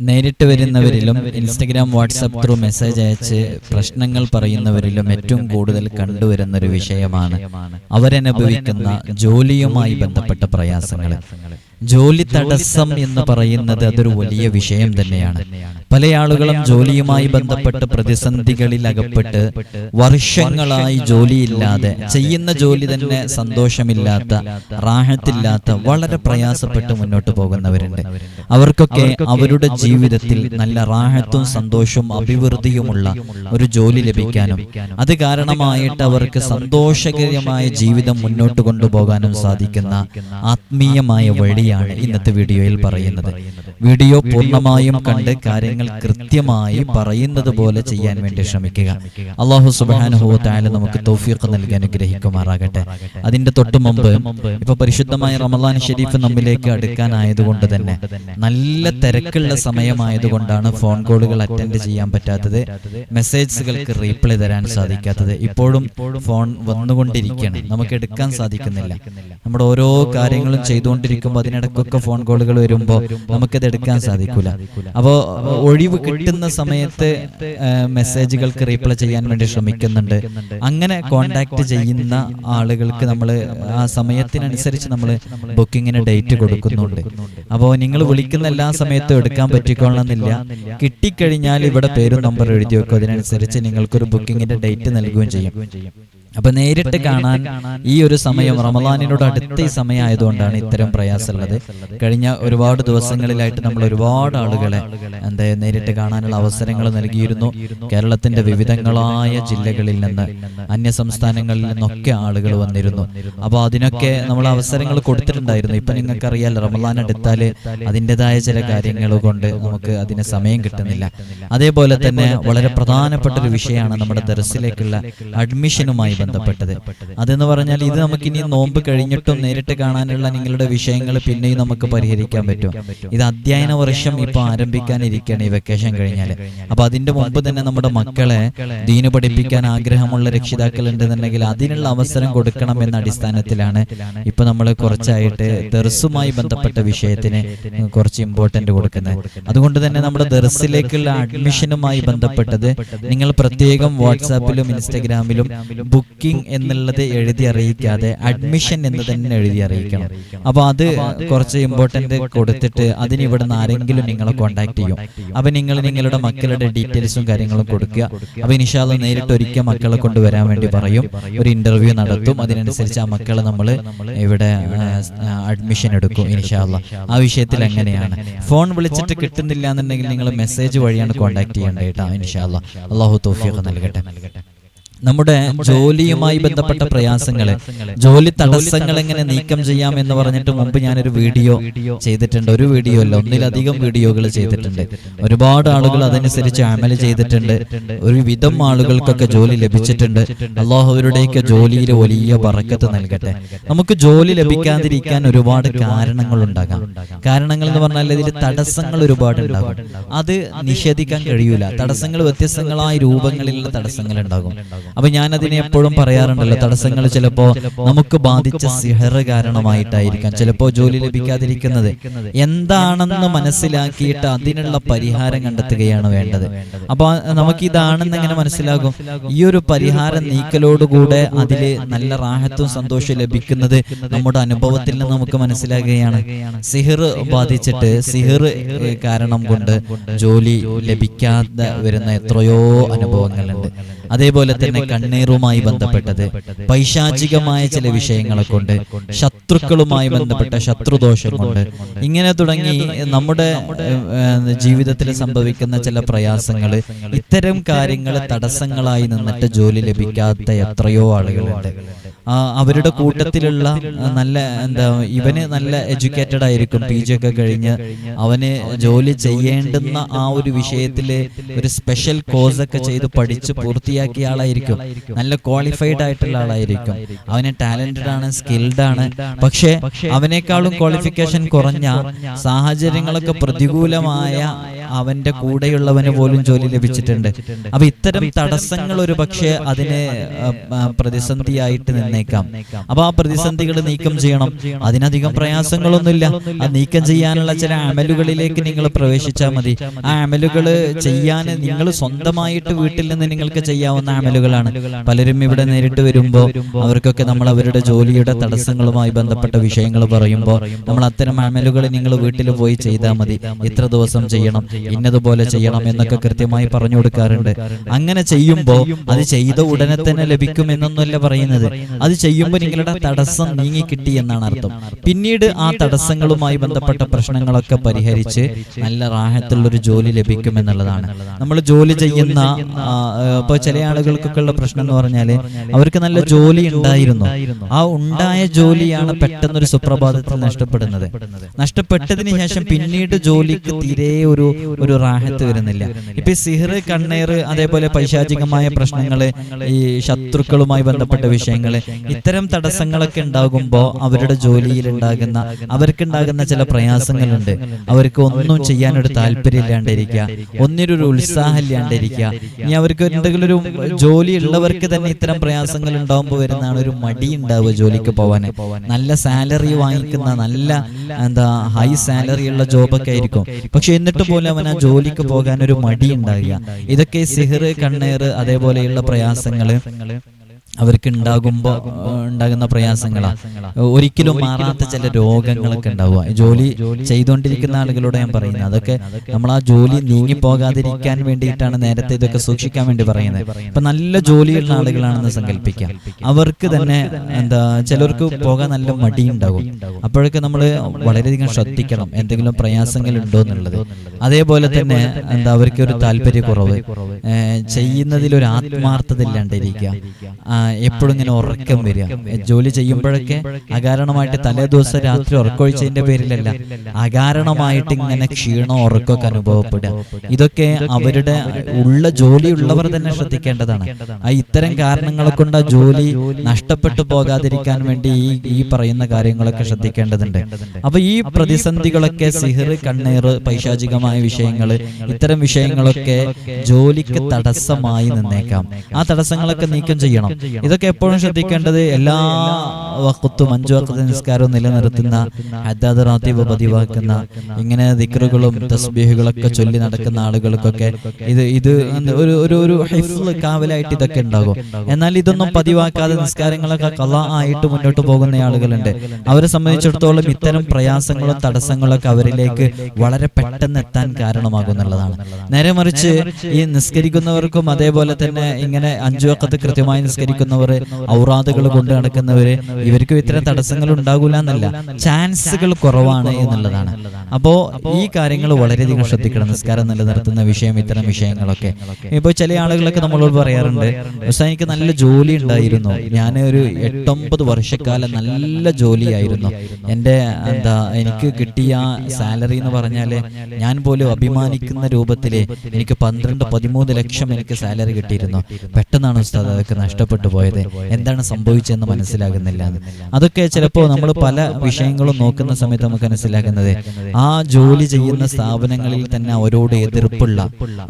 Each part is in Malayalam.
നേരിട്ട് വരുന്നവരിലും ഇൻസ്റ്റഗ്രാം വാട്സപ്പ് ത്രൂ മെസ്സേജ് അയച്ച് പ്രശ്നങ്ങൾ പറയുന്നവരിലും ഏറ്റവും കൂടുതൽ കണ്ടുവരുന്ന ഒരു വിഷയമാണ് അവരനുഭവിക്കുന്ന ജോലിയുമായി ബന്ധപ്പെട്ട പ്രയാസങ്ങൾ ജോലി തടസ്സം എന്ന് പറയുന്നത് അതൊരു വലിയ വിഷയം തന്നെയാണ്. പല ആളുകളും ജോലിയുമായി ബന്ധപ്പെട്ട് പ്രതിസന്ധികളിൽ അകപ്പെട്ട് വർഷങ്ങളായി ജോലിയില്ലാതെ ചെയ്യുന്ന ജോലി തന്നെ സന്തോഷമില്ലാത്ത റാഹത്തില്ലാത്ത വളരെ പ്രയാസപ്പെട്ട് മുന്നോട്ട് പോകുന്നവരുണ്ട്. അവർക്കൊക്കെ അവരുടെ ജീവിതത്തിൽ നല്ല റാഹത്തും സന്തോഷവും അഭിവൃദ്ധിയുമുള്ള ഒരു ജോലി ലഭിക്കാനും അത് കാരണമായിട്ട് അവർക്ക് സന്തോഷകരമായ ജീവിതം മുന്നോട്ട് കൊണ്ടുപോകാനും സാധിക്കുന്ന ആത്മീയമായ വഴിയാണ് ഇന്നത്തെ വീഡിയോയിൽ പറയുന്നത്. വീഡിയോ പൂർണമായും കണ്ട് കാര്യങ്ങൾ കൃത്യമായി പറയുന്നത് പോലെ ചെയ്യാൻ വേണ്ടി ശ്രമിക്കുക. അള്ളാഹു സുബാനുഭവത്തായാലും നമുക്ക് തോഫിയൊക്കെ നൽകി അനുഗ്രഹിക്കുമാറാകട്ടെ. അതിന്റെ തൊട്ടു മുമ്പ് ഇപ്പൊ പരിശുദ്ധമായ റമദാൻ ഷെരീഫ് നമ്മിലേക്ക് അടുക്കാനായതുകൊണ്ട് തന്നെ നല്ല തിരക്കുള്ള സമയമായതുകൊണ്ടാണ് ഫോൺ കോളുകൾ അറ്റൻഡ് ചെയ്യാൻ പറ്റാത്തത്. മെസ്സേജുകൾക്ക് റീപ്ലൈ തരാൻ സാധിക്കാത്തത്. ഇപ്പോഴും ഫോൺ വന്നുകൊണ്ടിരിക്കുകയാണ്. നമുക്ക് എടുക്കാൻ സാധിക്കുന്നില്ല. നമ്മുടെ ഓരോ കാര്യങ്ങളും ചെയ്തുകൊണ്ടിരിക്കുമ്പോൾ അതിനിടയ്ക്കൊക്കെ ഫോൺ കോളുകൾ വരുമ്പോൾ നമുക്കത് എടുക്കാൻ സാധിക്കില്ല അപ്പോൾ ഒഴിവ് കിട്ടുന്ന സമയത്ത് മെസ്സേജുകൾക്ക് റീപ്ലൈ ചെയ്യാൻ വേണ്ടി ശ്രമിക്കുന്നുണ്ട്. അങ്ങനെ കോണ്ടാക്ട് ചെയ്യുന്ന ആളുകൾക്ക് നമ്മൾ ആ സമയത്തിനനുസരിച്ച് നമ്മൾ ബുക്കിങ്ങിന് ഡേറ്റ് കൊടുക്കുന്നുണ്ട്. അപ്പോൾ നിങ്ങൾ വിളിക്കുന്ന എല്ലാ സമയത്തും എടുക്കാൻ പറ്റിക്കൊള്ളണമെന്നില്ല. കിട്ടിക്കഴിഞ്ഞാൽ ഇവിടെ പേരും നമ്പർ എഴുതി വെക്കും. അതിനനുസരിച്ച് നിങ്ങൾക്കൊരു ബുക്കിങ്ങിന്റെ ഡേറ്റ് നൽകുകയും ചെയ്യും. അപ്പൊ നേരിട്ട് കാണാൻ ഈ ഒരു സമയം റമദാനിനോട് അടുത്ത ഈ സമയമായതുകൊണ്ടാണ് ഇത്തരം പ്രയാസമുള്ളത്. കഴിഞ്ഞ ഒരുപാട് ദിവസങ്ങളിലായിട്ട് നമ്മൾ ഒരുപാട് ആളുകളെ എന്താ നേരിട്ട് കാണാനുള്ള അവസരങ്ങൾ നൽകിയിരുന്നു. കേരളത്തിന്റെ വിവിധങ്ങളായ ജില്ലകളിൽ നിന്ന് അന്യ സംസ്ഥാനങ്ങളിൽ നിന്നൊക്കെ ആളുകൾ വന്നിരുന്നു. അപ്പോൾ അതിനൊക്കെ നമ്മൾ അവസരങ്ങൾ കൊടുത്തിട്ടുണ്ടായിരുന്നു. ഇപ്പൊ നിങ്ങൾക്കറിയാലോ റമദാൻ എടുത്താൽ അതിന്റെതായ ചില കാര്യങ്ങൾ കൊണ്ട് നമുക്ക് അതിന് സമയം കിട്ടുന്നില്ല. അതേപോലെ തന്നെ വളരെ പ്രധാനപ്പെട്ട ഒരു വിഷയമാണ് നമ്മുടെ ദർസിലേക്കുള്ള അഡ്മിഷനുമായി ബന്ധപ്പെട്ടത്. അതെന്ന് പറഞ്ഞാൽ ഇത് നമുക്ക് ഇനി നോമ്പ് കഴിഞ്ഞിട്ടും നേരിട്ട് കാണാനുള്ള നിങ്ങളുടെ വിഷയങ്ങൾ പിന്നെയും നമുക്ക് പരിഹരിക്കാൻ പറ്റും. ഇത് അധ്യയന വർഷം ഇപ്പൊ ആരംഭിക്കാനിരിക്കുകയാണ് ഈ വെക്കേഷൻ കഴിഞ്ഞാൽ അപ്പൊ അതിന്റെ മുമ്പ് തന്നെ നമ്മുടെ മക്കളെ ദീന് പഠിപ്പിക്കാൻ ആഗ്രഹമുള്ള രക്ഷിതാക്കൾ ഉണ്ടെന്നുണ്ടെങ്കിൽ അതിനുള്ള അവസരം കൊടുക്കണം എന്ന അടിസ്ഥാനത്തിലാണ് ഇപ്പൊ നമ്മൾ കുറച്ചായിട്ട് ദർസുമായി ബന്ധപ്പെട്ട വിഷയത്തിന് കുറച്ച് ഇമ്പോർട്ടന്റ് കൊടുക്കുന്നത്. അതുകൊണ്ട് തന്നെ നമ്മുടെ ദർസിലേക്കുള്ള അഡ്മിഷനുമായി ബന്ധപ്പെട്ടത് നിങ്ങൾ പ്രത്യേകം വാട്സാപ്പിലും ഇൻസ്റ്റഗ്രാമിലും ബുക്കിംഗ് എന്നുള്ളത് എഴുതി അറിയിക്കാതെ അഡ്മിഷൻ എന്ന് തന്നെ എഴുതി അറിയിക്കണം. അപ്പൊ അത് കുറച്ച് ഇമ്പോർട്ടന്റ് കൊടുത്തിട്ട് അതിന് ഇവിടെ നിന്ന് ആരെങ്കിലും നിങ്ങളെ കോൺടാക്ട് ചെയ്യും. അപ്പൊ നിങ്ങൾ നിങ്ങളുടെ മക്കളുടെ ഡീറ്റെയിൽസും കാര്യങ്ങളും കൊടുക്കുക. അപ്പൊ ഇനിഷാൽ നേരിട്ട് ഒരിക്കൽ മക്കളെ കൊണ്ടുവരാൻ വേണ്ടി പറയും. ഒരു ഇന്റർവ്യൂ നടത്തും. അതിനനുസരിച്ച് ആ മക്കളെ നമ്മൾ ഇവിടെ അഡ്മിഷൻ എടുക്കും ഇനിഷാല്ല ആ വിഷയത്തിൽ അങ്ങനെയാണ്. ഫോൺ വിളിച്ചിട്ട് കിട്ടുന്നില്ല എന്നുണ്ടെങ്കിൽ നിങ്ങൾ മെസ്സേജ് വഴിയാണ് കോൺടാക്ട് ചെയ്യേണ്ടത് കേട്ടോ ഇൻഷാല്ല അള്ളാഹു തോഫിയൊക്കെ നൽകട്ടെ നൽകട്ടെ നമ്മുടെ ജോലിയുമായി ബന്ധപ്പെട്ട പ്രയാസങ്ങളെ ജോലി തടസ്സങ്ങൾ എങ്ങനെ നീക്കം ചെയ്യാം എന്ന് പറഞ്ഞിട്ട് മുമ്പ് ഞാനൊരു വീഡിയോ ചെയ്തിട്ടുണ്ട്. ഒരു വീഡിയോ അല്ല ഒന്നിലധികം വീഡിയോകൾ ചെയ്തിട്ടുണ്ട്. ഒരുപാട് ആളുകൾ അതനുസരിച്ച് അമൽ ചെയ്തിട്ടുണ്ട്. ഒരു വിധം ആളുകൾക്കൊക്കെ ജോലി ലഭിച്ചിട്ടുണ്ട്. അള്ളാഹുവരുടെയൊക്കെ ജോലിയിൽ വലിയ പറക്കത്ത് നൽകട്ടെ. നമുക്ക് ജോലി ലഭിക്കാതിരിക്കാൻ ഒരുപാട് കാരണങ്ങൾ ഉണ്ടാകാം. കാരണങ്ങൾ എന്ന് പറഞ്ഞാൽ ഇതിൽ തടസ്സങ്ങൾ ഒരുപാട് ഉണ്ടാകും. അത് നിഷേധിക്കാൻ കഴിയൂല. തടസ്സങ്ങൾ വ്യത്യസ്തങ്ങളായ രൂപങ്ങളിലുള്ള തടസ്സങ്ങൾ ഉണ്ടാകും. അപ്പൊ ഞാൻ അതിനെ എപ്പോഴും പറയാറുണ്ടല്ലോ തടസ്സങ്ങൾ ചിലപ്പോ നമുക്ക് ബാധിച്ച സിഹർ കാരണമായിട്ടായിരിക്കാം ചിലപ്പോ ജോലി ലഭിക്കാതിരിക്കുന്നത് എന്താണെന്ന് മനസ്സിലാക്കിയിട്ട് അതിനുള്ള പരിഹാരം കണ്ടെത്തുകയാണ് വേണ്ടത്. അപ്പൊ നമുക്ക് ഇതാണെന്ന് എങ്ങനെ മനസ്സിലാകും? ഈ ഒരു പരിഹാരം നീക്കലോടുകൂടെ അതിൽ നല്ല റാഹത്തും സന്തോഷവും ലഭിക്കുന്നത് നമ്മുടെ അനുഭവത്തിൽ നിന്ന് നമുക്ക് മനസ്സിലാകുകയാണ്. സിഹിർ ബാധിച്ചിട്ട് സിഹിർ കാരണം കൊണ്ട് ജോലി ലഭിക്കാതെ വരുന്ന എത്രയോ അനുഭവങ്ങളുണ്ട്. അതേപോലെ തന്നെ കണ്ണീറുമായി ബന്ധപ്പെട്ടത്. പൈശാചികമായ ചില വിഷയങ്ങളെ കൊണ്ട് ശത്രുക്കളുമായി ബന്ധപ്പെട്ട ശത്രുദോഷം കൊണ്ട് ഇങ്ങനെ തുടങ്ങി നമ്മുടെ ജീവിതത്തിൽ സംഭവിക്കുന്ന ചില പ്രയാസങ്ങൾ ഇത്തരം കാര്യങ്ങൾ തടസ്സങ്ങളായി നിന്നിട്ട് ജോലി ലഭിക്കാത്ത എത്രയോ ആളുകളുണ്ട്. അവരുടെ കൂട്ടത്തിലുള്ള നല്ല എന്താ ഇവന് നല്ല എഡ്യൂക്കേറ്റഡ് ആയിരിക്കും. പി ജി ഒക്കെ കഴിഞ്ഞ് അവന് ജോലി ചെയ്യേണ്ടുന്ന ആ ഒരു വിഷയത്തിൽ ഒരു സ്പെഷ്യൽ കോഴ്സ് ഒക്കെ ചെയ്ത് പഠിച്ച് പൂർത്തിയാക്കിയ ആളായിരിക്കും നല്ല ക്വാളിഫൈഡ് ആയിട്ടുള്ള ആളായിരിക്കും. അവന് ടാലന്റഡ് ആണ് സ്കിൽഡ് ആണ്. പക്ഷേ അവനേക്കാളും ക്വാളിഫിക്കേഷൻ കുറഞ്ഞ സാഹചര്യങ്ങളൊക്കെ പ്രതികൂലമായ അവന്റെ കൂടെയുള്ളവന് പോലും ജോലി ലഭിച്ചിട്ടുണ്ട്. അപ്പൊ ഇത്തരം തടസ്സങ്ങൾ ഒരു പക്ഷേ അതിന് പ്രതിസന്ധിയായിട്ട് നിന്നേക്കാം. അപ്പൊ ആ പ്രതിസന്ധികൾ നീക്കം ചെയ്യണം. അതിനധികം പ്രയാസങ്ങളൊന്നുമില്ല. ആ നീക്കം ചെയ്യാനുള്ള ചില അമലുകളിലേക്ക് നിങ്ങൾ പ്രവേശിച്ചാൽ മതി. ആ അമലുകൾ ചെയ്യാൻ നിങ്ങൾ സ്വന്തമായിട്ട് വീട്ടിൽ നിന്ന് നിങ്ങൾക്ക് ചെയ്യാവുന്ന അമലുകളാണ് പലരും ഇവിടെ നേരിട്ട് വരുമ്പോൾ അവർക്കൊക്കെ നമ്മൾ അവരുടെ ജോലിയുടെ തടസ്സങ്ങളുമായി ബന്ധപ്പെട്ട വിഷയങ്ങൾ പറയുമ്പോൾ നമ്മൾ അത്തരം അമലുകൾ നിങ്ങൾ വീട്ടിൽ പോയി ചെയ്താൽ മതി. ഇത്ര ദിവസം ചെയ്യണം. ഇന്നതുപോലെ ചെയ്യണം എന്നൊക്കെ കൃത്യമായി പറഞ്ഞു കൊടുക്കാറുണ്ട്. അങ്ങനെ ചെയ്യുമ്പോൾ അത് ചെയ്ത ഉടനെ തന്നെ ലഭിക്കും എന്നൊന്നുമല്ല പറയുന്നത്. അത് ചെയ്യുമ്പോൾ നിങ്ങളുടെ തടസ്സം നീങ്ങി കിട്ടി എന്നാണ് അർത്ഥം. പിന്നീട് ആ തടസ്സങ്ങളുമായി ബന്ധപ്പെട്ട പ്രശ്നങ്ങളൊക്കെ പരിഹരിച്ച് നല്ല റാഹത്തുള്ള ഒരു ജോലി ലഭിക്കും എന്നുള്ളതാണ്. നമ്മൾ ജോലി ചെയ്യുന്ന ഇപ്പൊ ചില ആളുകൾക്കൊക്കെ ഉള്ള പ്രശ്നം എന്ന് പറഞ്ഞാൽ അവർക്ക് നല്ല ജോലി ഉണ്ടായിരുന്നു. ആ ഉണ്ടായ ജോലിയാണ് പെട്ടെന്നൊരു സുപ്രഭാതത്തിൽ നഷ്ടപ്പെടുന്നത്. നഷ്ടപ്പെട്ടതിന് ശേഷം പിന്നീട് ജോലിക്ക് തീരെ ഒരു ഒരു റാഹത്ത് വരുന്നില്ല. ഇപ്പൊ സിഹർ കണ്ണേർ അതേപോലെ പൈശാചികമായ പ്രശ്നങ്ങൾ ഈ ശത്രുക്കളുമായി ബന്ധപ്പെട്ട വിഷയങ്ങൾ ഇത്തരം തടസ്സങ്ങളൊക്കെ ഉണ്ടാകുമ്പോൾ അവരുടെ ജോലിയിൽ ഉണ്ടാകുന്ന അവർക്കുണ്ടാകുന്ന ചില പ്രയാസങ്ങളുണ്ട്. അവർക്ക് ഒന്നും ചെയ്യാനൊരു താല്പര്യം ഇല്ലാണ്ടിരിക്കുക ഒന്നിനൊരു ഉത്സാഹം ഇല്ലാണ്ടിരിക്കുക ഇനി അവർക്ക് എന്തെങ്കിലും ഒരു ജോലി ഉള്ളവർക്ക് തന്നെ ഇത്തരം പ്രയാസങ്ങൾ ഉണ്ടാകുമ്പോൾ വരുന്നതാണ് ഒരു മടി ഉണ്ടാവുക ജോലിക്ക് പോവാൻ. നല്ല സാലറി വാങ്ങിക്കുന്ന നല്ല എന്താ ഹൈ സാലറി ഉള്ള ജോബൊക്കെ ആയിരിക്കും. പക്ഷെ എന്നിട്ട് പോലും അവൻ ആ ജോലിക്ക് പോകാൻ ഒരു മടി ഉണ്ടാകുക ഇതൊക്കെ സിഹർ കണ്ണേർ അതേപോലെയുള്ള പ്രയാസങ്ങൾ. അവർക്ക് ഉണ്ടാകുമ്പോൾ ഉണ്ടാകുന്ന പ്രയാസങ്ങളാണ് ഒരിക്കലും മാറാത്ത ചില രോഗങ്ങളൊക്കെ ഉണ്ടാവുക. ഈ ജോലി ചെയ്തുകൊണ്ടിരിക്കുന്ന ആളുകളോട് ഞാൻ പറയുന്നത്. അതൊക്കെ നമ്മൾ ആ ജോലി നീങ്ങി പോകാതിരിക്കാൻ വേണ്ടിയിട്ടാണ് നേരത്തെ ഇതൊക്കെ സൂക്ഷിക്കാൻ വേണ്ടി പറയുന്നത്. ഇപ്പൊ നല്ല ജോലിയുള്ള ആളുകളാണെന്ന് സങ്കല്പിക്കാം അവർക്ക് തന്നെ എന്താ ചിലർക്ക് പോകാൻ നല്ല മടിയുണ്ടാകും. അപ്പോഴൊക്കെ നമ്മൾ വളരെയധികം ശ്രദ്ധിക്കണം. എന്തെങ്കിലും പ്രയാസങ്ങൾ ഉണ്ടോ എന്നുള്ളത്. അതേപോലെ തന്നെ എന്താ അവർക്ക് ഒരു താല്പര്യക്കുറവ്. ചെയ്യുന്നതിൽ ഒരു ആത്മാർത്ഥത ഇല്ലാണ്ടിരിക്കുക എപ്പോഴും ഇങ്ങനെ ഉറക്കം വരിക. ജോലി ചെയ്യുമ്പോഴൊക്കെ അകാരണമായിട്ട് തലേ ദിവസം രാത്രി ഉറക്കൊഴിച്ചതിന്റെ പേരിലല്ല. അകാരണമായിട്ട് ഇങ്ങനെ ക്ഷീണം ഉറക്കമൊക്കെ അനുഭവപ്പെടുക. ഇതൊക്കെ അവരുടെ ഉള്ള ജോലി ഉള്ളവർ തന്നെ ശ്രദ്ധിക്കേണ്ടതാണ്. ആ ഇത്തരം കാരണങ്ങളെ കൊണ്ട് ആ ജോലി നഷ്ടപ്പെട്ടു പോകാതിരിക്കാൻ വേണ്ടി ഈ ഈ പറയുന്ന കാര്യങ്ങളൊക്കെ ശ്രദ്ധിക്കേണ്ടതുണ്ട്. അപ്പൊ ഈ പ്രതിസന്ധികളൊക്കെ സിഹിർ കണ്ണീർ പൈശാചികമായ വിഷയങ്ങൾ ഇത്തരം വിഷയങ്ങളൊക്കെ ജോലിക്ക് തടസ്സമായി നിന്നേക്കാം. ആ തടസ്സങ്ങളൊക്കെ നീക്കം ചെയ്യണം. ഇതൊക്കെ എപ്പോഴും ശ്രദ്ധിക്കേണ്ടത് എല്ലാ വക്കത്തും അഞ്ചു വക്കത്ത് നിസ്കാരവും നിലനിർത്തുന്ന ഹദ്ദാദ് റാത്തീബ് പതിവാക്കുന്ന ഇങ്ങനെ ദിക്റുകളും തസ്ബീഹുകളൊക്കെ ചൊല്ലി നടക്കുന്ന ആളുകൾക്കൊക്കെ ഇത് ഇത് ഒരു ഒരു ഒരു ഹിഫ്ള് കാവലായിട്ട് ഇതൊക്കെ ഉണ്ടാകും. എന്നാൽ ഇതൊന്നും പതിവാക്കാതെ നിസ്കാരങ്ങളൊക്കെ കല ആയിട്ട് മുന്നോട്ട് പോകുന്ന ആളുകളുണ്ട്. അവരെ സംബന്ധിച്ചിടത്തോളം ഇത്തരം പ്രയാസങ്ങളും തടസ്സങ്ങളൊക്കെ അവരിലേക്ക് വളരെ പെട്ടെന്ന് എത്താൻ കാരണമാകുന്നുള്ളതാണ് നേരെ മറിച്ച് ഈ നിസ്കരിക്കുന്നവർക്കും അതേപോലെ തന്നെ ഇങ്ങനെ അഞ്ചു വക്കത്ത് കൃത്യമായി നിസ്കരിക്കുന്നവർ ഔറാദുകൾ കൊണ്ട് നടക്കുന്നവര് ഇവർക്കും ഇത്തരം തടസ്സങ്ങൾ ഉണ്ടാകൂല എന്നല്ല. ചാൻസുകൾ കുറവാണ് എന്നുള്ളതാണ്. അപ്പോ ഈ കാര്യങ്ങൾ വളരെയധികം ശ്രദ്ധിക്കണം. നിസ്കാരം നിലനിർത്തുന്ന വിഷയം ഇത്തരം വിഷയങ്ങളൊക്കെ. ഇപ്പൊ ചില ആളുകളൊക്കെ നമ്മളോട് പറയാറുണ്ട് പക്ഷേ എനിക്ക് നല്ല ജോലി ഉണ്ടായിരുന്നു. ഞാൻ ഒരു എട്ടൊമ്പത് വർഷക്കാലം നല്ല ജോലിയായിരുന്നു. എന്റെ എന്താ എനിക്ക് കിട്ടിയ സാലറി എന്ന് പറഞ്ഞാൽ ഞാൻ പോലും അഭിമാനിക്കുന്ന രൂപത്തിൽ എനിക്ക് പന്ത്രണ്ട് പതിമൂന്ന് ലക്ഷം എനിക്ക് സാലറി കിട്ടിയിരുന്നു. പെട്ടെന്നാണ് ഉസ്താദ് അതൊക്കെ നഷ്ടപ്പെട്ടു പോയത് എന്താണ് സംഭവിച്ചതെന്ന് മനസ്സിലാകുന്നില്ല. അതൊക്കെ ചിലപ്പോൾ നമ്മൾ പല വിഷയങ്ങളും നോക്കുന്ന സമയത്ത് നമുക്ക് മനസ്സിലാക്കുന്നത് ആ ജോലി ചെയ്യുന്ന സ്ഥാപനങ്ങളിൽ തന്നെ അവരോട് എതിർപ്പുള്ള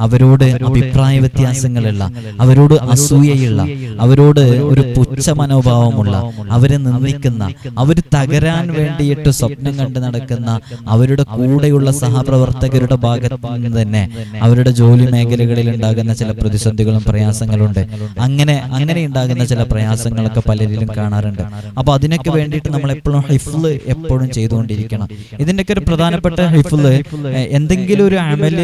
അവരോട് അഭിപ്രായ വ്യത്യാസങ്ങളുള്ള അവരോട് അസൂയയുള്ള അവരോട് ഒരു പുച്ഛ മനോഭാവമുള്ള അവരെ നിന്ദിക്കുന്ന അവർ തകരാൻ വേണ്ടിയിട്ട് സ്വപ്നം കണ്ട് നടക്കുന്ന അവരുടെ കൂടെയുള്ള സഹപ്രവർത്തകരുടെ ഭാഗത്ത് നിന്ന് തന്നെ അവരുടെ ജോലി മേഖലകളിൽ ഉണ്ടാകുന്ന ചില പ്രതിസന്ധികളും പ്രയാസങ്ങളുണ്ട്. അങ്ങനെ അങ്ങനെ ഉണ്ടാകുന്ന ചില പ്രയാസങ്ങളൊക്കെ പലരിലും കാണാറുണ്ട്. അപ്പോൾ അതിനൊക്കെ വേണ്ടിയിട്ട് നമ്മൾ എപ്പോഴും ഹിഫ്ല് എപ്പോഴും ചെയ്തുകൊണ്ടിരിക്കണം. ഇതിന്റെയൊക്കെ ഒരു പ്രധാനപ്പെട്ട ഹിഫ്ല് എന്തെങ്കിലും ഒരു അമൽ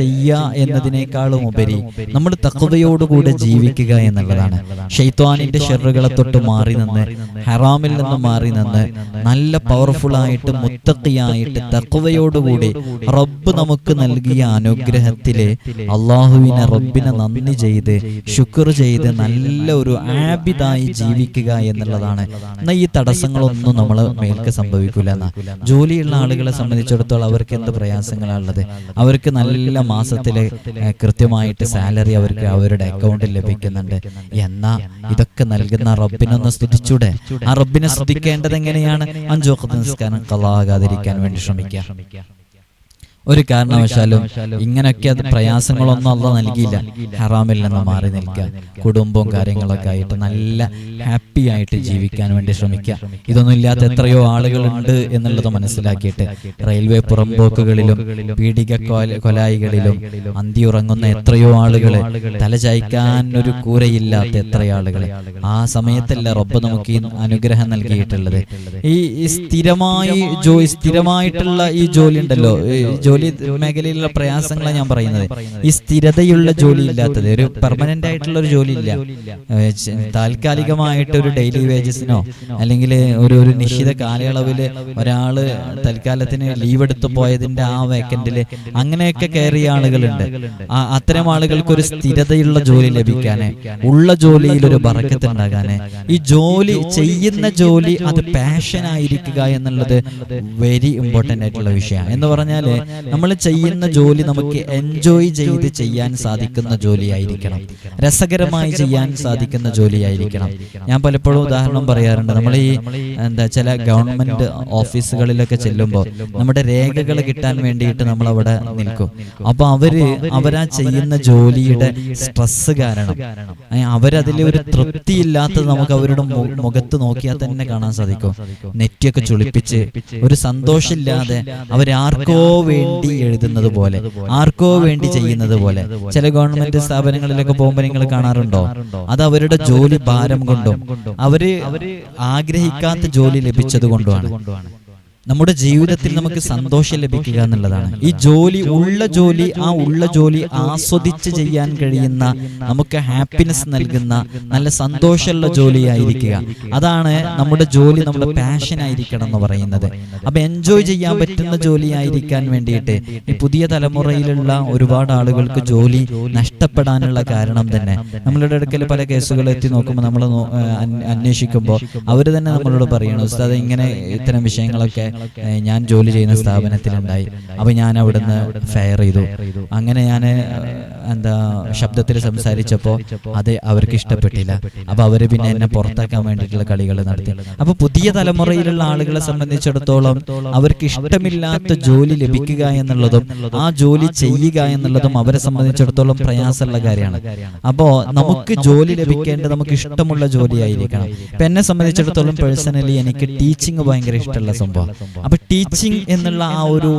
ചെയ്യുക എന്നതിനേക്കാളും ഉപരി നമ്മൾ തക്കതയോടുകൂടെ ജീവിക്കുക എന്നുള്ളതാണ്. ഷെയ്ത്വാനിന്റെ ഷെറുകളെ തൊട്ട് മാറി നിന്ന് ഹറാമിൽ നിന്ന് മാറി നിന്ന് നല്ല പവർഫുൾ ആയിട്ട് മുത്തക്കിയായിട്ട് തക്കവയോടുകൂടി റബ്ബ് നമുക്ക് നൽകിയ അനുഗ്രഹത്തിലെ അള്ളാഹുവിനെ റബ്ബിനെ നന്ദി ചെയ്ത് ശുക്ർ ചെയ്ത് നല്ല ഒരു ആബിദായി ജീവിക്കുക എന്നുള്ളതാണ്. എന്നാൽ ഈ തടസ്സങ്ങളൊന്നും നമ്മൾ മേൽക്ക് സംഭവിക്കില്ല എന്നാ ജോലിയുള്ള ആളുകളെ സംബന്ധിച്ചിടത്തോളം അവർക്ക് എന്ത് പ്രയാസങ്ങളാണുള്ളത്? അവർക്ക് നല്ല മാസത്തിൽ കൃത്യമായിട്ട് സാലറി അവർക്ക് അവരുടെ അക്കൗണ്ടിൽ ലഭിക്കുന്നുണ്ട്. എന്നാ ഇതൊക്കെ നൽകുന്ന റബ്ബിനൊന്ന് സ്തുതിച്ചൂടെ ആ റബ്ബിനെ സ്തുതിക്കേണ്ടത് എങ്ങനെയാണ്? അഞ്ചു വഖത്ത് നിസ്കാരം കളാകാതിരിക്കാൻ വേണ്ടി ശ്രമിക്കുക. ഒരു കാരണവശാലും ഇങ്ങനെയൊക്കെ അത് പ്രയാസങ്ങളൊന്നും അല്ല നൽകിയില്ല. ഹറാമിൽ നിന്ന് മാറി നിൽക്കുക. കുടുംബവും കാര്യങ്ങളൊക്കെ ആയിട്ട് നല്ല ഹാപ്പി ആയിട്ട് ജീവിക്കാൻ വേണ്ടി ശ്രമിക്കുക. ഇതൊന്നും ഇല്ലാത്ത എത്രയോ ആളുകളുണ്ട് എന്നുള്ളത് മനസ്സിലാക്കിയിട്ട് റെയിൽവേ പുറംപോക്കുകളിലും പീഡിക കൊലായികളിലും അന്തി ഉറങ്ങുന്ന എത്രയോ ആളുകൾ തലചായ്ക്കാൻ ഒരു കൂരയില്ലാത്ത എത്രയോ ആളുകൾ ആ സമയത്തല്ല റബ്ബ് നമുക്ക് ഈ അനുഗ്രഹം നൽകിയിട്ടുള്ളത്. ഈ സ്ഥിരമായി ജോലി സ്ഥിരമായിട്ടുള്ള ഈ ജോലി ഉണ്ടല്ലോ. ജോലി മേഖലയിലുള്ള പ്രയാസങ്ങളാണ് ഞാൻ പറയുന്നത്. ഈ സ്ഥിരതയുള്ള ജോലി ഇല്ലാത്തത് ഒരു പെർമനന്റ് ആയിട്ടുള്ള ഒരു ജോലി ഇല്ല താൽക്കാലികമായിട്ട് ഒരു ഡെയിലി വേജസിനോ അല്ലെങ്കിൽ ഒരു ഒരു നിശ്ചിത കാലയളവിൽ ഒരാൾ തൽക്കാലത്തിന് ലീവ് എടുത്തു പോയതിന്റെ ആ വേക്കൻഡിൽ അങ്ങനെയൊക്കെ കയറിയ ആളുകളുണ്ട്. അത്തരം ആളുകൾക്ക് ഒരു സ്ഥിരതയുള്ള ജോലി ലഭിക്കാന് ഉള്ള ജോലിയിൽ ഒരു ബറക്കത്ത് ഉണ്ടാകാന് ഈ ജോലി ചെയ്യുന്ന ജോലി അത് പാഷൻ ആയിരിക്കുക എന്നുള്ളത് വെരി ഇമ്പോർട്ടന്റ് ആയിട്ടുള്ള വിഷയമാണ്. എന്ന് പറഞ്ഞാൽ നമ്മൾ ചെയ്യുന്ന ജോലി നമുക്ക് എൻജോയ് ചെയ്ത് ചെയ്യാൻ സാധിക്കുന്ന ജോലിയായിരിക്കണം. രസകരമായി ചെയ്യാൻ സാധിക്കുന്ന ജോലിയായിരിക്കണം. ഞാൻ പലപ്പോഴും ഉദാഹരണം പറയാറുണ്ട്. നമ്മൾ ഈ എന്താ ചില ഗവൺമെന്റ് ഓഫീസുകളിലൊക്കെ ചെല്ലുമ്പോൾ നമ്മുടെ രേഖകൾ കിട്ടാൻ വേണ്ടിയിട്ട് നമ്മൾ അവിടെ നിൽക്കും. അപ്പൊ അവർ അവരാ ചെയ്യുന്ന ജോലിയുടെ സ്ട്രെസ് കാരണം. അവരതിൽ ഒരു തൃപ്തിയില്ലാത്തത് നമുക്ക് അവരുടെ മുഖത്ത് നോക്കിയാൽ തന്നെ കാണാൻ സാധിക്കും. നെറ്റിയൊക്കെ ചുളിപ്പിച്ച് ഒരു സന്തോഷമില്ലാതെ അവരാർക്കോ വേണ്ടി എഴുതുന്നത് പോലെ ആർക്കോ വേണ്ടി ചെയ്യുന്നത് പോലെ ചില ഗവൺമെന്റ് സ്ഥാപനങ്ങളിലൊക്കെ പോകുമ്പോൾ നിങ്ങൾ കാണാറുണ്ടോ? അത് അവരുടെ ജോലി ഭാരം കൊണ്ടും അവർ ആഗ്രഹിക്കാത്ത ജോലി ലഭിച്ചത് കൊണ്ടുമാണ്. നമ്മുടെ ജീവിതത്തിൽ നമുക്ക് സന്തോഷം ലഭിക്കുക എന്നുള്ളതാണ്. ഈ ജോലി ഉള്ള ജോലി ആ ഉള്ള ജോലി ആസ്വദിച്ച് ചെയ്യാൻ കഴിയുന്ന നമുക്ക് ഹാപ്പിനെസ് നൽകുന്ന നല്ല സന്തോഷമുള്ള ജോലിയായിരിക്കുക അതാണ് നമ്മുടെ ജോലി നമ്മുടെ പാഷൻ ആയിരിക്കണം എന്ന് പറയുന്നത്. അപ്പൊ എൻജോയ് ചെയ്യാൻ പറ്റുന്ന ജോലി ആയിരിക്കാൻ വേണ്ടിയിട്ട് ഈ പുതിയ തലമുറയിലുള്ള ഒരുപാട് ആളുകൾക്ക് ജോലി നഷ്ടപ്പെടാനുള്ള കാരണം തന്നെ. നമ്മളുടെ അടുക്കൽ പല കേസുകൾ എത്തി നോക്കുമ്പോൾ നമ്മൾ അന്വേഷിക്കുമ്പോൾ അവർ തന്നെ നമ്മളോട് പറയണം ഉസ്താദ് ഇങ്ങനെ ഇത്തരം വിഷയങ്ങളൊക്കെ ഞാൻ ജോലി ചെയ്യുന്ന സ്ഥാപനത്തിലുണ്ടായി. അപ്പൊ ഞാൻ അവിടുന്ന് ഫയർ ചെയ്തു. അങ്ങനെ ഞാൻ എന്താ ശബ്ദത്തിൽ സംസാരിച്ചപ്പോൾ അത് അവർക്ക് ഇഷ്ടപ്പെട്ടില്ല. അപ്പൊ അവർ പിന്നെ എന്നെ പുറത്താക്കാൻ വേണ്ടിയിട്ടുള്ള കളികൾ നടത്തി. അപ്പൊ പുതിയ തലമുറയിലുള്ള ആളുകളെ സംബന്ധിച്ചിടത്തോളം അവർക്ക് ഇഷ്ടമില്ലാത്ത ജോലി ലഭിക്കുക എന്നുള്ളതും ആ ജോലി ചെയ്യുക എന്നുള്ളതും അവരെ സംബന്ധിച്ചിടത്തോളം പ്രയാസമുള്ള കാര്യമാണ്. അപ്പോ നമുക്ക് ജോലി ലഭിക്കേണ്ടത് നമുക്ക് ഇഷ്ടമുള്ള ജോലിയായിരിക്കണം ഇപ്പൊ എന്നെ സംബന്ധിച്ചിടത്തോളം പേഴ്സണലി എനിക്ക് ടീച്ചിങ് ഭയങ്കര ഇഷ്ടമുള്ള സംഭവം അപ്പൊ ടീച്ചിങ് എന്നുള്ള ആ ഒരു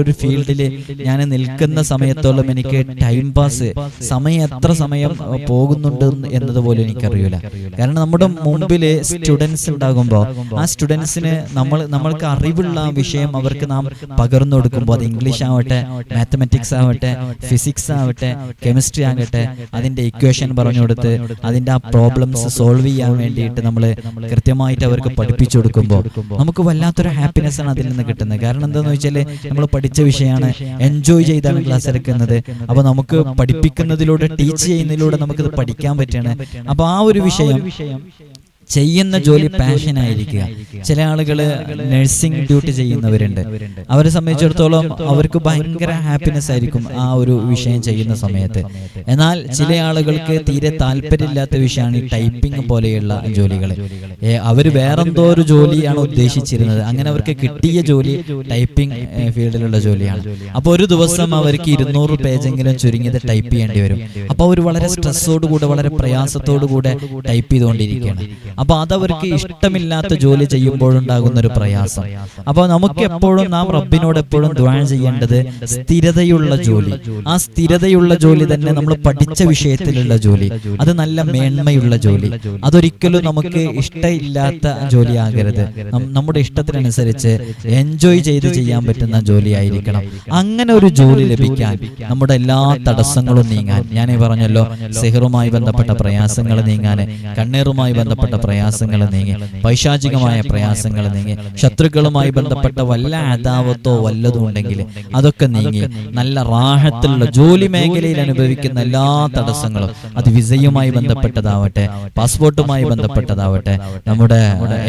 ഒരു ഫീൽഡിൽ ഞാൻ നിൽക്കുന്ന സമയത്തോളം എനിക്ക് ടൈം പാസ് സമയം എത്ര സമയം പോകുന്നുണ്ട് എന്നതുപോലെ എനിക്കറിയില്ല കാരണം നമ്മുടെ മുമ്പിൽ സ്റ്റുഡൻസ് ഉണ്ടാകുമ്പോൾ ആ സ്റ്റുഡൻസിന് നമ്മൾ നമ്മൾക്ക് അറിവുള്ള വിഷയം അവർക്ക് നാം പകർന്നു കൊടുക്കുമ്പോൾ അത് ഇംഗ്ലീഷ് ആവട്ടെ മാത്തമെറ്റിക്സ് ആവട്ടെ ഫിസിക്സ് ആവട്ടെ കെമിസ്ട്രി ആകട്ടെ അതിന്റെ ഇക്വേഷൻ പറഞ്ഞു കൊടുത്ത് അതിന്റെ ആ പ്രോബ്ലംസ് സോൾവ് ചെയ്യാൻ വേണ്ടിയിട്ട് നമ്മൾ കൃത്യമായിട്ട് അവർക്ക് പഠിപ്പിച്ചു കൊടുക്കുമ്പോൾ നമുക്ക് വല്ലാത്തൊരു ഹാപ്പിനെസ് ആണ് അതിൽ നിന്ന് കിട്ടുന്നത്. കാരണം എന്താണെന്ന് വെച്ചാൽ നമ്മൾ പഠിച്ച വിഷയമാണ്. എൻജോയ് ചെയ്താണ് ക്ലാസ് എടുക്കുന്നത്. അപ്പോൾ നമുക്ക് പഠിപ്പിക്കുന്നതിലൂടെ ടീച്ച് ചെയ്യുന്നതിലൂടെ നമുക്കിത് പഠിക്കാൻ പറ്റുകയാണ്. അപ്പോൾ ആ ഒരു വിഷയം ചെയ്യുന്ന ജോലി പാഷൻ ആയിരിക്കുക. ചില ആളുകൾ നഴ്സിംഗ് ഡ്യൂട്ടി ചെയ്യുന്നവരുണ്ട്. അവരെ സംബന്ധിച്ചിടത്തോളം അവർക്ക് ഭയങ്കര ഹാപ്പിനെസ് ആയിരിക്കും ആ ഒരു വിഷയം ചെയ്യുന്ന സമയത്ത്. എന്നാൽ ചില ആളുകൾക്ക് തീരെ താല്പര്യമില്ലാത്ത വിഷയമാണ് ഈ ടൈപ്പിംഗ് പോലെയുള്ള ജോലികൾ അവർ വേറെന്തോ ഒരു ജോലിയാണ് ഉദ്ദേശിച്ചിരുന്നത്. അങ്ങനെ അവർക്ക് കിട്ടിയ ജോലി ടൈപ്പിംഗ് ഫീൽഡിലുള്ള ജോലിയാണ്. അപ്പോൾ ഒരു ദിവസം അവർക്ക് ഇരുന്നൂറ് പേജെങ്കിലും ചുരുങ്ങിയത് ടൈപ്പ് ചെയ്യേണ്ടി വരും. അപ്പോൾ അവർ വളരെ സ്ട്രെസ്സോടുകൂടെ വളരെ പ്രയാസത്തോടുകൂടെ ടൈപ്പ് ചെയ്തുകൊണ്ടിരിക്കുകയാണ് അപ്പൊ അതവർക്ക് ഇഷ്ടമില്ലാത്ത ജോലി ചെയ്യുമ്പോഴുണ്ടാകുന്ന ഒരു പ്രയാസം. അപ്പൊ നമുക്ക് എപ്പോഴും നാം റബ്ബിനോട് എപ്പോഴും ദ്വാൻ ചെയ്യേണ്ടത് സ്ഥിരതയുള്ള ജോലി. ആ സ്ഥിരതയുള്ള ജോലി തന്നെ നമ്മൾ പഠിച്ച വിഷയത്തിലുള്ള ജോലി. അത് നല്ല മേന്മയുള്ള ജോലി. അതൊരിക്കലും നമുക്ക് ഇഷ്ടമില്ലാത്ത ജോലി ആകരുത്. നമ്മുടെ ഇഷ്ടത്തിനനുസരിച്ച് എൻജോയ് ചെയ്ത് ചെയ്യാൻ പറ്റുന്ന ജോലി ആയിരിക്കണം. അങ്ങനെ ഒരു ജോലി ലഭിക്കാൻ നമ്മുടെ എല്ലാ തടസ്സങ്ങളും നീങ്ങാൻ. ഞാൻ പറഞ്ഞല്ലോ സെഹറുമായി ബന്ധപ്പെട്ട പ്രയാസങ്ങൾ നീങ്ങാൻ കണ്ണീറുമായി ബന്ധപ്പെട്ട പ്രയാസങ്ങൾ നീങ്ങി. പൈശാചികമായ പ്രയാസങ്ങൾ നീങ്ങി. ശത്രുക്കളുമായി ബന്ധപ്പെട്ട വല്ല അതാവത്തോ വല്ലതും ഉണ്ടെങ്കിൽ അതൊക്കെ നീങ്ങി. നല്ല റാഹത്തുള്ള ജോലി മേഖലയിൽ അനുഭവിക്കുന്ന എല്ലാ തടസ്സങ്ങളും അത് വിസയുമായി ബന്ധപ്പെട്ടതാവട്ടെ പാസ്പോർട്ടുമായി ബന്ധപ്പെട്ടതാവട്ടെ നമ്മുടെ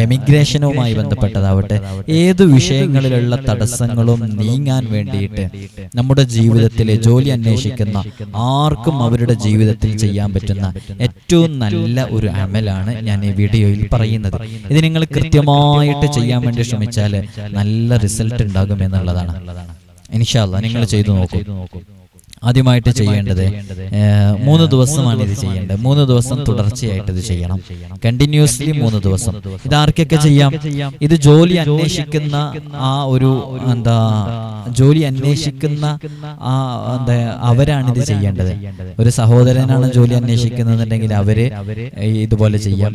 എമിഗ്രേഷനുമായി ബന്ധപ്പെട്ടതാവട്ടെ ഏത് വിഷയങ്ങളിലുള്ള തടസ്സങ്ങളും നീങ്ങാൻ വേണ്ടിയിട്ട് നമ്മുടെ ജീവിതത്തിലെ ജോലി അന്വേഷിക്കുന്ന ആർക്കും അവരുടെ ജീവിതത്തിൽ ചെയ്യാൻ പറ്റുന്ന ഏറ്റവും നല്ല ഒരു അമലാണ് ഞാൻ ഈ വീഡിയോയിൽ പറയുന്നത്. ഇത് നിങ്ങൾ കൃത്യമായിട്ട് ചെയ്യാൻ വേണ്ടി ശ്രമിച്ചാൽ നല്ല റിസൾട്ട് ഉണ്ടാകും എന്നുള്ളതാണ്. ഇൻഷാല്ല നിങ്ങൾ ചെയ്തു നോക്കൂ. ആദ്യമായിട്ട് ചെയ്യേണ്ടത് മൂന്ന് ദിവസമാണ് ഇത് ചെയ്യേണ്ടത്. മൂന്ന് ദിവസം തുടർച്ചയായിട്ട് ഇത് ചെയ്യണം. കണ്ടിന്യൂസ്ലി മൂന്ന് ദിവസം. ഇത് ആർക്കൊക്കെ ചെയ്യാം? ഇത് ജോലി അന്വേഷിക്കുന്ന ആ ഒരു എന്താ ജോലി അന്വേഷിക്കുന്ന ആ എന്താ അവരാണ് ഇത് ചെയ്യേണ്ടത്. ഒരു സഹോദരനാണ് ജോലി അന്വേഷിക്കുന്നതെന്നുണ്ടെങ്കിൽ അവർ ഇതുപോലെ ചെയ്യാം.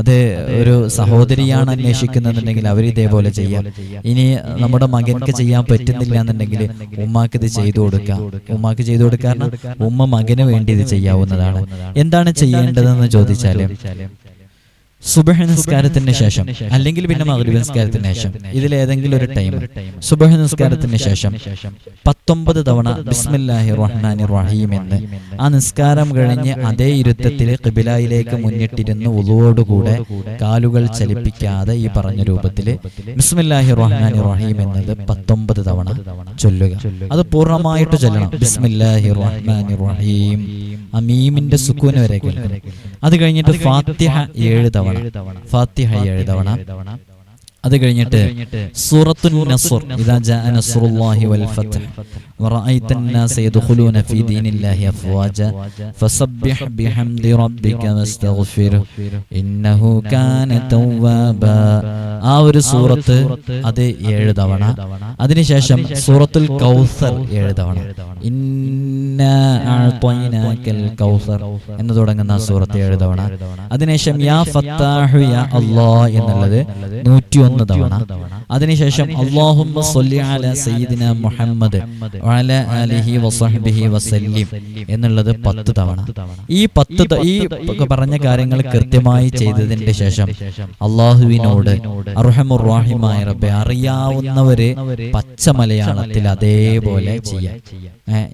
അത് ഒരു സഹോദരിയാണ് അന്വേഷിക്കുന്നതെന്നുണ്ടെങ്കിൽ അവർ ഇതേപോലെ ചെയ്യാം. ഇനി നമ്മുടെ മകൻക്ക് ചെയ്യാൻ പറ്റുന്നില്ല എന്നുണ്ടെങ്കിൽ ഉമ്മാക്ക് ഇത് ചെയ്തു കൊടുക്കാം. ഉമ്മാക്ക് ചെയ്തു കൊടുക്കാറുണ്ട് ഉമ്മ മകന് വേണ്ടി ഇത് ചെയ്യാവുന്നതാണ്. എന്താണ് ചെയ്യേണ്ടതെന്ന് ചോദിച്ചാൽ സുബഹ നിസ്കാരത്തിന് ശേഷം. അല്ലെങ്കിൽ പിന്നെ മഗ്രിബ് നിസ്കാരത്തിന് ശേഷം. ഇതിൽ ഏതെങ്കിലും ഒരു ടൈം. സുബഹ നിസ്കാരത്തിന് ശേഷം പത്തൊമ്പത് തവണ ബിസ്മില്ലാഹി റഹ്മാനി റഹീം എന്ന് ആ നിസ്കാരം കഴിഞ്ഞ് അതേ ഇരുത്തത്തിൽ കിബിലായിലേക്ക് മുന്നിട്ടിരുന്ന് ഉളുവോടുകൂടെ കാലുകൾ ചലിപ്പിക്കാതെ ഈ പറഞ്ഞ രൂപത്തിൽ ബിസ്മില്ലാഹി റഹ്മാനി റഹീം എന്നത് പത്തൊമ്പത് തവണ ചൊല്ലുക. അത് പൂർണമായിട്ട് ചൊല്ലണം. ബിസ്മില്ലാഹി റഹ്മാനി റഹീം അമീമിന്റെ മീമിന്റെ സുക്കൂന് വരെ കേൾക്കണം അത് കഴിഞ്ഞിട്ട് ഫാത്തിഹ ഏഴ് തവണ. ഫാത്തിഹ ഏഴ് തവണ അത് കഴിഞ്ഞിട്ട് സൂറത്തുൻ നസ്ർ ഇദാ ജാ നസ്റുല്ലാഹി വൽ ഫത്ഹ്. വറഅയ്ത الناس يدخلون في دين الله أفواجا فسبح بحمد ربك واستغفره إنه كان توابا ആ ഒരു സൂറത്ത് അത് ഏഴ് തവണ അതിനുശേഷം സൂറത്തുൽ കൗസർ ഏഴ് തവണ ഇന്നാ അഅ്തൈനാക്കൽ കൗസർ എന്ന് തുടങ്ങുന്ന ആ സൂറത്ത് ഏഴ് തവണ അതിനുശേഷം യാ ഫത്താഹു യാ അല്ലാ എന്നുള്ളത് നൂറ്റിയൊന്ന് തവണ അതിനുശേഷം അല്ലാഹുമ്മ സ്വല്ലി അലാ സയ്യിദിന മുഹമ്മദ് വഅലാ ആലിഹി വസഹ്ബിഹി വസല്ലിം എന്നുള്ളത് പത്ത് തവണ. ഈ പത്ത് ഈ പറഞ്ഞ കാര്യങ്ങൾ കൃത്യമായി ചെയ്തതിന്റെ ശേഷം അള്ളാഹുവിനോട് അർഹമുറാഹിമായ റബ്ബെ അറിയാവുന്നവര് പച്ച മലയാളത്തിൽ അതേപോലെ ചെയ്യാം.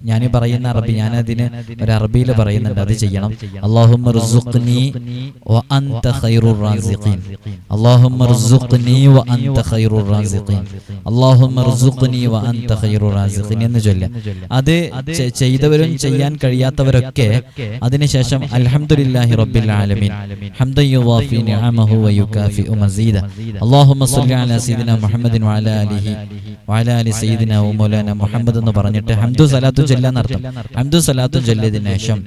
ഞാൻ പറയുന്ന അറബി ഞാൻ അതിന് ഒരു അറബിയിൽ പറയുന്നുണ്ട്. അത് ചെയ്യണം. അള്ളാഹുമ്മ എന്ന് ചൊല്ല. അത് ചെയ്തവരും ചെയ്യാൻ കഴിയാത്തവരൊക്കെ അതിനുശേഷം അൽഹംദുലില്ലാഹി റബ്ബിൽ ആലമീൻ. ഹംദൻ യുവാഫി നിഅമഹു വ യുകാഫിഉ മസീദ അല്ലാഹുമ്മ സ്വല്ലി അലാ സയ്യിദിന മുഹമ്മദിൻ വഅലാ അലിഹി വഅലാ അലി സയ്യിദിന വ മൗലാന മുഹമ്മദ് എന്ന് പറഞ്ഞിട്ട് ഹംദു സലാത്തു ചൊല്ലാൻ അർത്ഥം ഹംദു സലാത്തു ചൊല്ലിയതിനു ശേഷം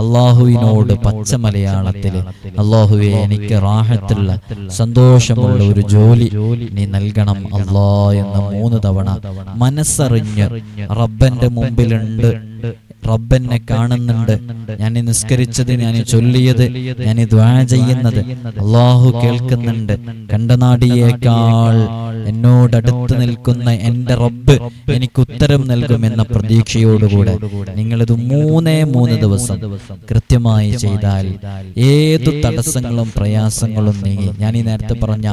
അള്ളാഹുവിനോട് പച്ച മലയാളത്തിൽ അള്ളാഹുവെ എനിക്ക് റാഹത്തുള്ള സന്തോഷമുള്ള ഒരു ജോലി നീ നൽകണം അള്ളാ എന്ന് മൂന്ന് തവണ മനസ്സറിഞ്ഞ് റബ്ബന്റെ മുമ്പിലുണ്ട്. റബ്ബെന്നെ കാണുന്നുണ്ട്. ഞാൻ നിസ്കരിച്ചത് ഞാൻ ചൊല്ലിയത് ഞാൻ ദ്വാ ചെയ്യുന്നത്. അള്ളാഹു കേൾക്കുന്നുണ്ട്. കണ്ടനാടിയേക്കാൾ എന്നോടടുത്ത് നിൽക്കുന്ന എന്റെ റബ്ബ് എനിക്ക് ഉത്തരം നൽകുമെന്ന പ്രതീക്ഷയോടുകൂടെ. നിങ്ങളിത് മൂന്നേ മൂന്ന് ദിവസം കൃത്യമായി ചെയ്താൽ ഏതു തടസ്സങ്ങളും പ്രയാസങ്ങളും നീങ്ങി. ഞാൻ ഈ നേരത്തെ പറഞ്ഞ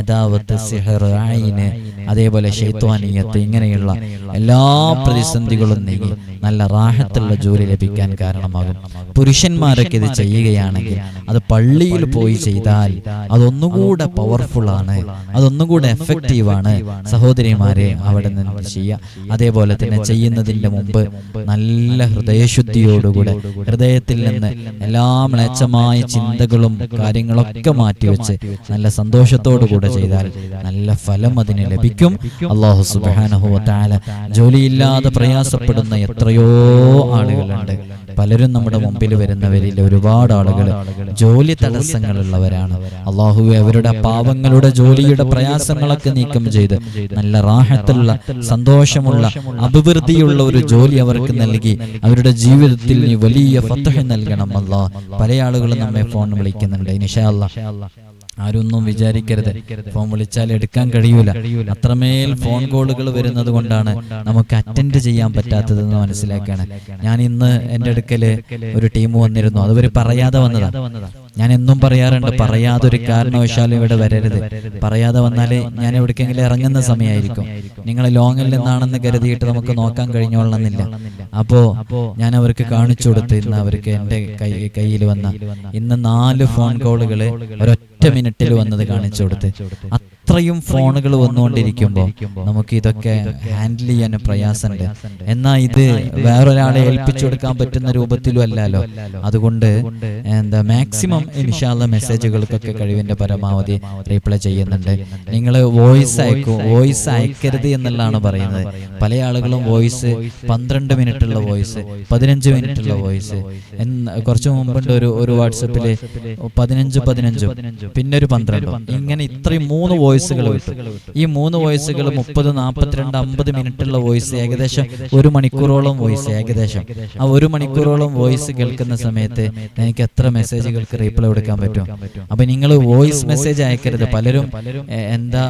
അദാവത്ത് സിഹർ ആയിന് അതേപോലെ ഷെയ്ത്വാനീയത്ത് ഇങ്ങനെയുള്ള എല്ലാ പ്രതിസന്ധികളും നീങ്ങി. നല്ല റാഹത്തുള്ള ജോലി ലഭിക്കാൻ കാരണമാകും. പുരുഷന്മാരൊക്കെ ഇത് ചെയ്യുകയാണെങ്കിൽ അത് പള്ളിയിൽ പോയി ചെയ്താൽ അതൊന്നുകൂടെ പവർഫുൾ ആണ്. അതൊന്നുകൂടെ എഫക്റ്റീവ് ആണ്. സഹോദരിമാരെ അവിടെ നിന്ന് ചെയ്യുക. അതേപോലെ തന്നെ ചെയ്യുന്നതിന്റെ മുമ്പ് നല്ല ഹൃദയശുദ്ധിയോടുകൂടെ ഹൃദയത്തിൽ നിന്ന് എല്ലാ മ്ലേച്ഛമായ ചിന്തകളും കാര്യങ്ങളൊക്കെ മാറ്റിവെച്ച് നല്ല സന്തോഷത്തോടു കൂടെ ചെയ്താൽ നല്ല ഫലം അതിന് ലഭിക്കും. അള്ളാഹു സുബാനഹു താല ജോലിയില്ലാതെ പ്രയാസപ്പെടുന്ന എത്രയോ ആളുകളുണ്ട്. പലരും നമ്മുടെ മുമ്പിൽ വരുന്നവരിൽ ഒരുപാട് ആളുകൾ ജോലി തടസ്സങ്ങളുള്ളവരാണ്. അള്ളാഹു അവരുടെ പാവങ്ങളുടെ ജോലിയുടെ പ്രയാസങ്ങളൊക്കെ നീക്കം ചെയ്ത് നല്ല റാഹത്തുള്ള സന്തോഷമുള്ള അഭിവൃദ്ധിയുള്ള ഒരു ജോലി അവർക്ക് നൽകി അവരുടെ ജീവിതത്തിൽ നീ വലിയ ഫത്തഹ നൽകണം അല്ലാ പല ആളുകളും നമ്മെ ഫോൺ വിളിക്കുന്നുണ്ട്. ഇൻഷാ അല്ലാ ആരൊന്നും വിചാരിക്കരുത്. ഫോൺ വിളിച്ചാൽ എടുക്കാൻ കഴിയൂല. അത്രമേൽ ഫോൺ കോളുകൾ വരുന്നത് കൊണ്ടാണ് നമുക്ക് അറ്റൻഡ് ചെയ്യാൻ പറ്റാത്തതെന്ന് മനസ്സിലാക്കാണ് ഞാൻ ഇന്ന് എന്റെ അടുക്കൽ ഒരു ടീം വന്നിരുന്നു. അതുവരെ പറയാതെ വന്നതാണ് ഞാൻ എന്നും പറയാറുണ്ട്. പറയാതൊരു ഒരു കാരണവശാലും ഇവിടെ വരരുത്. പറയാതെ വന്നാൽ ഞാൻ എവിടേക്കെങ്കിലും ഇറങ്ങുന്ന സമയമായിരിക്കും. നിങ്ങൾ ലോങ്ങിൽ നിന്നാണെന്ന് കരുതിയിട്ട് നമുക്ക് നോക്കാൻ കഴിഞ്ഞോളണമെന്നില്ല അപ്പോ ഞാൻ അവർക്ക് കാണിച്ചു കൊടുത്തിരുന്ന ഇന്ന് അവർക്ക് എന്റെ കയ്യിൽ വന്ന ഇന്ന് നാല് ഫോൺ കോളുകൾ ഒരൊറ്റ മിനിറ്റിൽ വന്നത് കാണിച്ചു കൊടുത്ത്. ഇത്രയും ഫോണുകൾ വന്നുകൊണ്ടിരിക്കുമ്പോൾ നമുക്ക് ഇതൊക്കെ ഹാൻഡിൽ ചെയ്യാൻ പ്രയാസമുണ്ട്. എന്നാൽ ഇത് വേറൊരാളെ ഏൽപ്പിച്ചു കൊടുക്കാൻ പറ്റുന്ന രൂപത്തിലും അല്ലല്ലോ. അതുകൊണ്ട് എന്താ മാക്സിമം ഇൻഷാല്ല മെസ്സേജുകൾക്കൊക്കെ കഴിവിന്റെ പരമാവധി റീപ്ലൈ ചെയ്യുന്നുണ്ട്. നിങ്ങൾ വോയിസ് അയക്കും. വോയിസ് അയക്കരുത് എന്നുള്ളതാണ് പറയുന്നത്. പല ആളുകളും വോയിസ് പന്ത്രണ്ട് മിനിറ്റ് ഉള്ള വോയിസ് പതിനഞ്ച് മിനിറ്റ് ഉള്ള വോയിസ് കുറച്ച് മുമ്പുണ്ട് ഒരു ഒരു വാട്സപ്പിൽ പതിനഞ്ച് പതിനഞ്ചും പിന്നെ ഒരു പന്ത്രണ്ടും. ഇങ്ങനെ ഇത്രയും മൂന്ന് വോയിസുകൾ വിട്ടു. ഈ മൂന്ന് വോയിസുകൾ മുപ്പത് നാൽപ്പത്തിരണ്ട് അമ്പത് മിനിറ്റ് ഉള്ള വോയിസ് ഏകദേശം ഒരു മണിക്കൂറോളം വോയിസ് ഏകദേശം. ആ ഒരു മണിക്കൂറോളം വോയിസ് കേൾക്കുന്ന സമയത്ത് എനിക്ക് എത്ര മെസ്സേജുകൾക്ക് റീപ്ലൈ കൊടുക്കാൻ പറ്റും? അപ്പൊ നിങ്ങൾ വോയിസ് മെസ്സേജ് അയക്കരുത്. പലരും എന്താ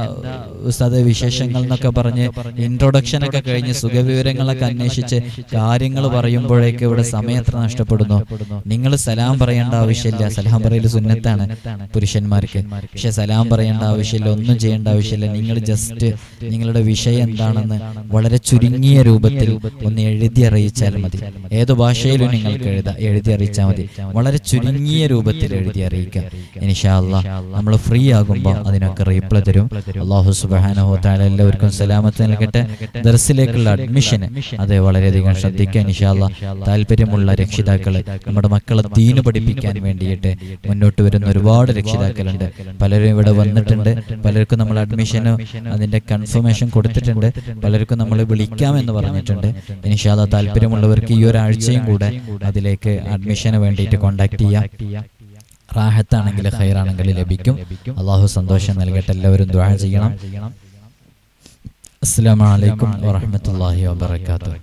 ഉസ്താദ് വിശേഷങ്ങൾ എന്നൊക്കെ പറഞ്ഞ് ഇൻട്രൊഡക്ഷൻ ഒക്കെ കഴിഞ്ഞ് സുഖവിവരങ്ങളൊക്കെ അന്വേഷിച്ച് കാര്യങ്ങൾ പറയുമ്പോഴേക്ക് ഇവിടെ സമയം എത്ര നഷ്ടപ്പെടുന്നു? നിങ്ങൾ സലാം പറയേണ്ട ആവശ്യമില്ല. സലാം പറയൽ സുന്നത്താണ് പുരുഷന്മാർക്ക്. പക്ഷെ സലാം പറയേണ്ട ആവശ്യമില്ല ഒന്നും ചെയ്യേണ്ട ആവശ്യമില്ല. നിങ്ങൾ ജസ്റ്റ് നിങ്ങളുടെ വിഷയം എന്താണെന്ന് വളരെ ചുരുങ്ങിയ രൂപത്തിൽ ഒന്ന് എഴുതി അറിയിച്ചാൽ മതി. ഏത് ഭാഷയിലും നിങ്ങൾക്ക് എഴുതാം. എഴുതി അറിയിച്ചാൽ മതി. വളരെ ചുരുങ്ങിയ രൂപത്തിൽ എഴുതി അറിയിക്കാം. ഇനിഷാല്ല നമ്മൾ ഫ്രീ ആകുമ്പോൾ അതിനൊക്കെ റീപ്ലൈ തരും. അള്ളാഹു സുബാനഹോ എല്ലാവർക്കും സലാമത്ത് നൽകട്ടെ. ദർസിലേക്കുള്ള അഡ്മിഷന് അത് വളരെയധികം ശ്രദ്ധിക്കുക ഇനിഷാല്ല താല്പര്യമുള്ള രക്ഷിതാക്കൾ നമ്മുടെ മക്കളെ ദീന് പഠിപ്പിക്കാൻ വേണ്ടിയിട്ട് മുന്നോട്ട് വരുന്ന ഒരുപാട് രക്ഷിതാക്കളുണ്ട്. പലരും ഇവിടെ വന്നിട്ടുണ്ട്. പലർക്കും നമ്മൾ അഡ്മിഷന് അതിന്റെ കൺഫർമേഷൻ കൊടുത്തിട്ടുണ്ട്. പലർക്കും നമ്മൾ വിളിക്കാമെന്ന് പറഞ്ഞിട്ടുണ്ട്. ഇനിഷാദ താല്പര്യമുള്ളവർക്ക് ഈ ഒരാഴ്ചയും കൂടെ അതിലേക്ക് അഡ്മിഷന് വേണ്ടിയിട്ട് കോൺടാക്ട് ചെയ്യാം. റാഹത്താണെങ്കിൽ ഹൈറാണെങ്കിൽ ലഭിക്കും. അള്ളാഹു സന്തോഷം നൽകട്ടെ. എല്ലാവരും ദ്വാ ചെയ്യണം. അസ്സലാമു അലൈക്കും വറഹ്മത്തുള്ളാഹി വബറകാതുഹു.